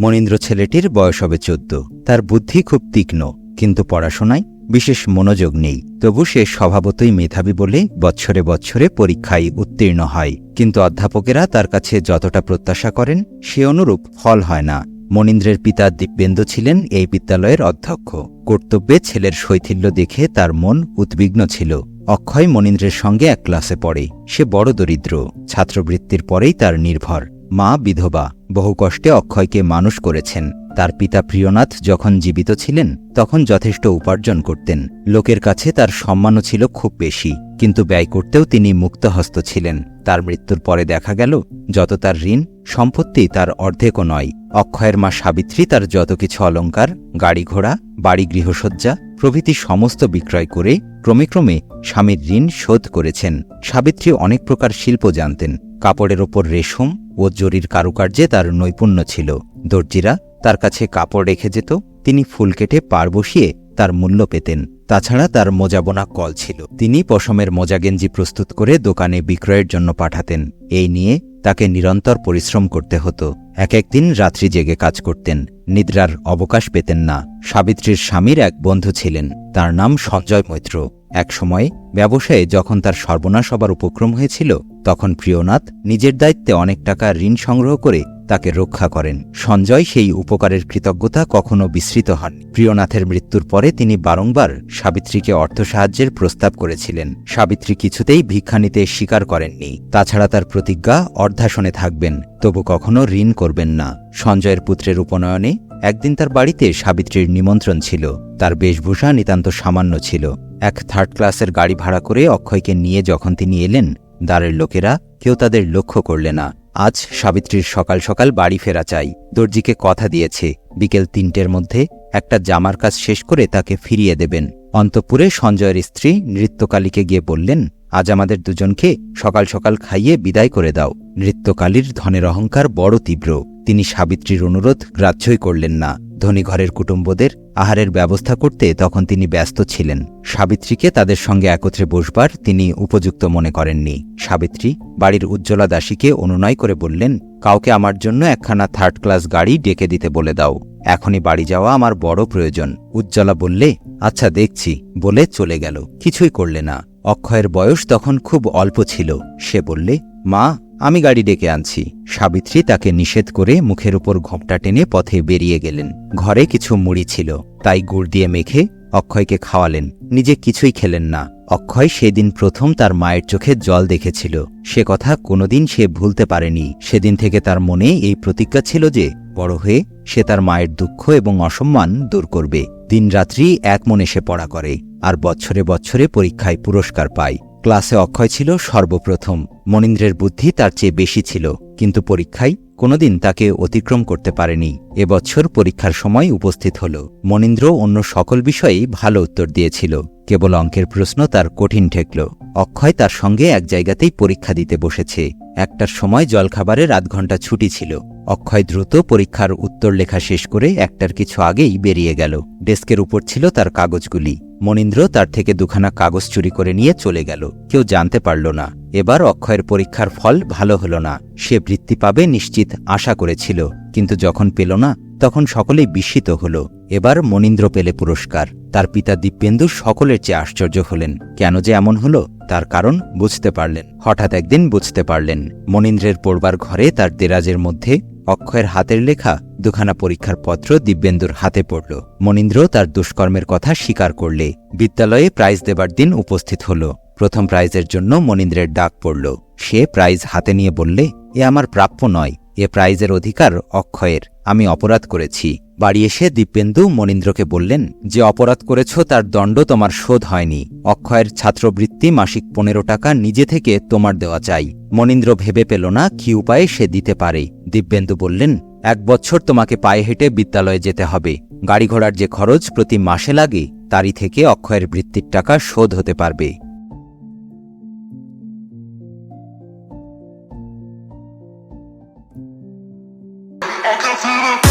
মনীন্দ্র ছেলেটির বয়স হবে চোদ্দ। তার বুদ্ধি খুব তীক্ষ্ণ, কিন্তু পড়াশোনায় বিশেষ মনোযোগ নেই। তবু সে স্বভাবতই মেধাবী বলে বৎসরে বৎসরে পরীক্ষায় উত্তীর্ণ হয়। কিন্তু অধ্যাপকেরা তার কাছে যতটা প্রত্যাশা করেন, সে অনুরূপ ফল হয় না। মনীন্দ্রের পিতা দিব্যেন্দু ছিলেন এই বিদ্যালয়ের অধ্যক্ষ। কর্তব্যে ছেলের শৈথিল্য দেখে তার মন উদ্বিগ্ন ছিল। অক্ষয় মনীন্দ্রের সঙ্গে এক ক্লাসে পড়ে। সে বড় দরিদ্র। ছাত্রবৃত্তির পরেই তার নির্ভর। মা বিধবা। বহু কষ্টে অক্ষয়কে মানুষ করেছেন। তার পিতা প্রিয়নাথ যখন জীবিত ছিলেন, তখন যথেষ্ট উপার্জন করতেন। লোকের কাছে তার সম্মানও ছিল খুব বেশি, কিন্তু ব্যয় করতেও তিনি মুক্তহস্ত ছিলেন। তার মৃত্যুর পরে দেখা গেল, যত তার ঋণ, সম্পত্তি তার অর্ধেকও নয়। অক্ষয়ের মা সাবিত্রী তার যত কিছু অলঙ্কার গাড়ি ঘোড়া, বাড়ি গৃহসজ্জা, প্রভৃতি সমস্ত বিক্রয় করে ক্রমে ক্রমে স্বামীর ঋণ শোধ করেছেন। সাবিত্রী অনেক প্রকার শিল্প জানতেন। কাপড়ের ওপর রেশম ও জরির কারুকার্যে তার নৈপুণ্য ছিল। দর্জিরা তার কাছে কাপড় রেখে যেত, তিনি ফুল কেটে পার বসিয়ে তার মূল্য পেতেন। তাছাড়া তার মোজাবোনা কল ছিল। তিনি পশমের মোজা গেঞ্জি প্রস্তুত করে দোকানে বিক্রয়ের জন্য পাঠাতেন। এই নিয়ে তাকে নিরন্তর পরিশ্রম করতে হতো। এক একদিন রাত্রি জেগে কাজ করতেন। নিদ্রার অবকাশ পেতেন না। সাবিত্রীর স্বামীর এক বন্ধু ছিলেন, তার নাম সঞ্জয় মৈত্র। এক সময়ে ব্যবসায়ে যখন তার সর্বনাশ হবার উপক্রম হয়েছিল, তখন প্রিয়নাথ নিজের দায়িত্বে অনেক টাকা ঋণ সংগ্রহ করে তাকে রক্ষা করেন। সঞ্জয় সেই উপকারের কৃতজ্ঞতা কখনো বিস্মৃত হন। প্রিয়নাথের মৃত্যুর পরে তিনি বারংবার সাবিত্রীকে অর্থ সাহায্যের প্রস্তাব করেছিলেন। সাবিত্রী কিছুতেই ভিক্ষা নিতে স্বীকার করেননি। তাছাড়া তার প্রতিজ্ঞা অর্ধাসনে থাকবেন, তবু কখনো ঋণ করবেন না। সঞ্জয়ের পুত্রের উপনয়নে একদিন তার বাড়িতে সাবিত্রীর নিমন্ত্রণ ছিল। তার বেশভূষা নিতান্ত সামান্য ছিল। এক থার্ড ক্লাসের গাড়ি ভাড়া করে অক্ষয়কে নিয়ে যখন তিনি এলেন, দ্বারের লোকেরা কেউ তাদের লক্ষ্য করলে না। আজ সাবিত্রীর সকাল সকাল বাড়ি ফেরা চাই। দর্জিকে কথা দিয়েছে। বিকেল তিনটের মধ্যে একটা জামার কাজ শেষ করে তাকে ফিরিয়ে দেবেন। অন্তপুরে সঞ্জয়ের স্ত্রী নৃত্যকালীকে গিয়ে বললেন, আজ আমাদের দুজনকে সকাল সকাল খাইয়ে বিদায় করে দাও। নৃত্যকালীর ধনের অহংকার বড় তীব্র। তিনি সাবিত্রীর অনুরোধ গ্রাহ্যই করলেন না। ধনী ঘরের কুটুম্বদের আহারের ব্যবস্থা করতে তখন তিনি ব্যস্ত ছিলেন। সাবিত্রীকে তাদের সঙ্গে একত্রে বসবার তিনি উপযুক্ত মনে করেননি। সাবিত্রী বাড়ির উজ্জ্বলা দাসীকে অনুনয় করে বললেন, কাউকে আমার জন্য একখানা থার্ড ক্লাস গাড়ি ডেকে দিতে বলে দাও। এখনই বাড়ি যাওয়া আমার বড় প্রয়োজন। উজ্জ্বলা বললে আচ্ছা দেখছি। বলে চলে গেল। কিছুই করলে না। অক্ষয়ের বয়স তখন খুব অল্প ছিল। সে বললে, মা আমি গাড়ি ডেকে আনছি। সাবিত্রী তাকে নিষেধ করে মুখের উপর ঘোমটা টেনে পথে বেরিয়ে গেলেন। ঘরে কিছু মুড়ি ছিল, তাই গুড় দিয়ে মেখে অক্ষয়কে খাওয়ালেন। নিজে কিছুই খেলেন না। অক্ষয় সেদিন প্রথম তার মায়ের চোখে জল দেখেছিল। সে কথা কোনোদিন সে ভুলতে পারেনি। সেদিন থেকে তার মনে এই প্রতিজ্ঞা ছিল যে, বড় হয়ে সে তার মায়ের দুঃখ এবং অসম্মান দূর করবে। দিনরাত্রি এক মনে সে পড়া করে, আর বছরে বছরে পরীক্ষায় পুরস্কার পায়। ক্লাসে অক্ষয় ছিল সর্বপ্রথম। মনীন্দ্রের বুদ্ধি তার চেয়ে বেশি ছিল, কিন্তু পরীক্ষায় কোনোদিন তাকে অতিক্রম করতে পারেনি। এবছর পরীক্ষার সময় উপস্থিত হল। মনীন্দ্র অন্য সকল বিষয়েই ভালো উত্তর দিয়েছিল। কেবল অঙ্কের প্রশ্ন তার কঠিন ঠেকল। অক্ষয় তার সঙ্গে এক জায়গাতেই পরীক্ষা দিতে বসেছে। একটার সময় জলখাবারের আধ ঘণ্টা ছুটি ছিল। অক্ষয় দ্রুত পরীক্ষার উত্তর লেখা শেষ করে একটার কিছু আগেই বেরিয়ে গেল। ডেস্কের উপর ছিল তার কাগজগুলি। মনীন্দ্র তার থেকে দুখানা কাগজ চুরি করে নিয়ে চলে গেল। কেউ জানতে পারল না। এবার অক্ষয়ের পরীক্ষার ফল ভালো হল না। সে বৃত্তি পাবে নিশ্চিত আশা করেছিল। কিন্তু যখন পেল না, তখন সকলেই বিস্মিত হল। এবার মনীন্দ্র পেলে পুরস্কার। তার পিতা দিব্যেন্দু সকলের চেয়ে আশ্চর্য হলেন। কেন যে এমন হলো, তার কারণ বুঝতে পারলেন। হঠাৎ একদিন বুঝতে পারলেন। মনীন্দ্রের পড়বার ঘরে তার দেরাজের মধ্যে অক্ষয়ের হাতের লেখা দুখানা পরীক্ষার পত্র দিব্যেন্দুর হাতে পড়ল। মনীন্দ্র তার দুষ্কর্মের কথা স্বীকার করলে। বিদ্যালয়ে প্রাইজ দেবার দিন উপস্থিত হল। প্রথম প্রাইজের জন্য মনীন্দ্রের ডাক পড়ল। সে প্রাইজ হাতে নিয়ে বললে, এ আমার প্রাপ্য নয়। এ প্রাইজের অধিকার অক্ষয়ের। আমি অপরাধ করেছি। বাড়ি এসে দিব্যেন্দু মনীন্দ্রকে বললেন, যে অপরাধ করেছ তার দণ্ড তোমার শোধ হয়নি। অক্ষয়ের ছাত্রবৃত্তি মাসিক পনেরো টাকা নিজে থেকে তোমার দেওয়া চাই। মনীন্দ্র ভেবে পেল না কি উপায়ে সে দিতে পারে। দিব্যেন্দু বললেন, এক বছর তোমাকে পায়ে হেঁটে বিদ্যালয়ে যেতে হবে। গাড়ি ঘোড়ার যে খরচ প্রতি মাসে লাগে, তারই থেকে অক্ষয়ের বৃত্তির টাকা শোধ হতে পারবে। I